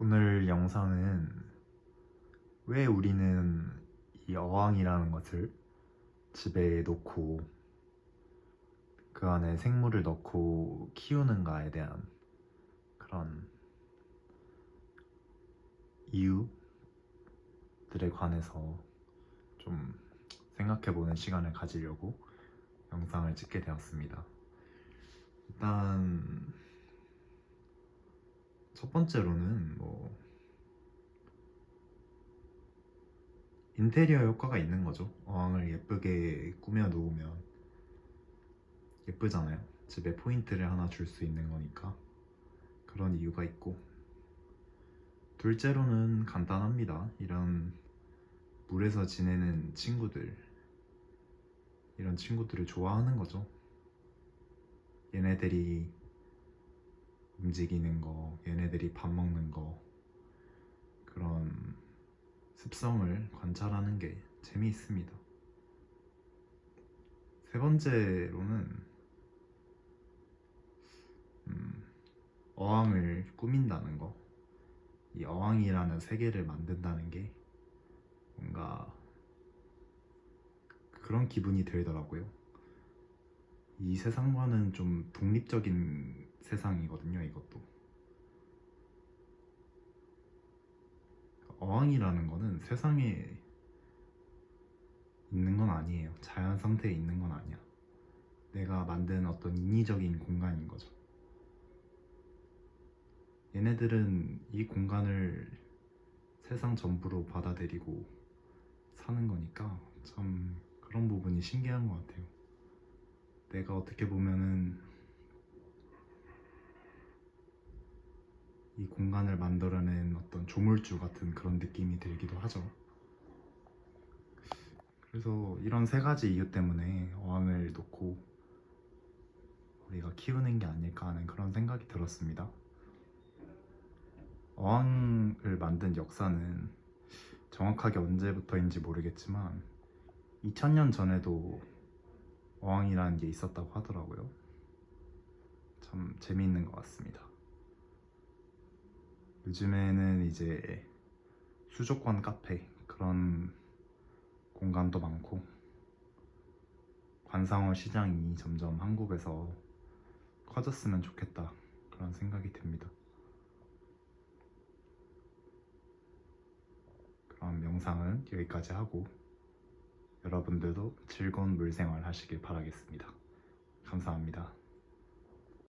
오늘 영상은 왜 우리는 이 어항이라는 것을 집에 놓고 그 안에 생물을 넣고 키우는가에 대한 그런 이유들에 관해서 좀 생각해보는 시간을 가지려고 영상을 찍게 되었습니다. 일단 첫 번째로는 뭐 인테리어 효과가 있는 거죠. 어항을 예쁘게 꾸며 놓으면 예쁘잖아요. 집에 포인트를 하나 줄 수 있는 거니까 그런 이유가 있고 둘째로는 간단합니다. 이런 물에서 지내는 친구들 이런 친구들을 좋아하는 거죠. 얘네들이 움직이는 거, 얘네들이 밥 먹는 거, 그런 습성을 관찰하는 게 재미있습니다. 세 번째로는, 음, 어항을 꾸민다는 거, 이 어항이라는 세계를 만든다는 게 뭔가 그런 기분이 들더라고요. 이 세상과는 좀 독립적인 세상이거든요, 이것도. 어항이라는 거는 세상에 있는 건 아니에요. 자연 상태에 있는 건 아니야. 내가 만든 어떤 인위적인 공간인 거죠. 얘네들은 이 공간을 세상 전부로 받아들이고 사는 거니까 참 그런 부분이 신기한 것 같아요. 내가 어떻게 보면은 이 공간을 만들어낸 어떤 조물주 같은 그런 느낌이 들기도 하죠. 그래서 이런 세 가지 이유 때문에 어항을 놓고 우리가 키우는 게 아닐까 하는 그런 생각이 들었습니다. 어항을 만든 역사는 정확하게 언제부터인지 모르겠지만 2000년 전에도 어항이라는 게 있었다고 하더라고요. 참 재미있는 것 같습니다. 요즘에는 이제 수족관 카페 그런 공간도 많고 관상어 시장이 점점 한국에서 커졌으면 좋겠다 그런 생각이 듭니다. 그럼 영상은 여기까지 하고 여러분들도 즐거운 물생활 하시길 바라겠습니다. 감사합니다.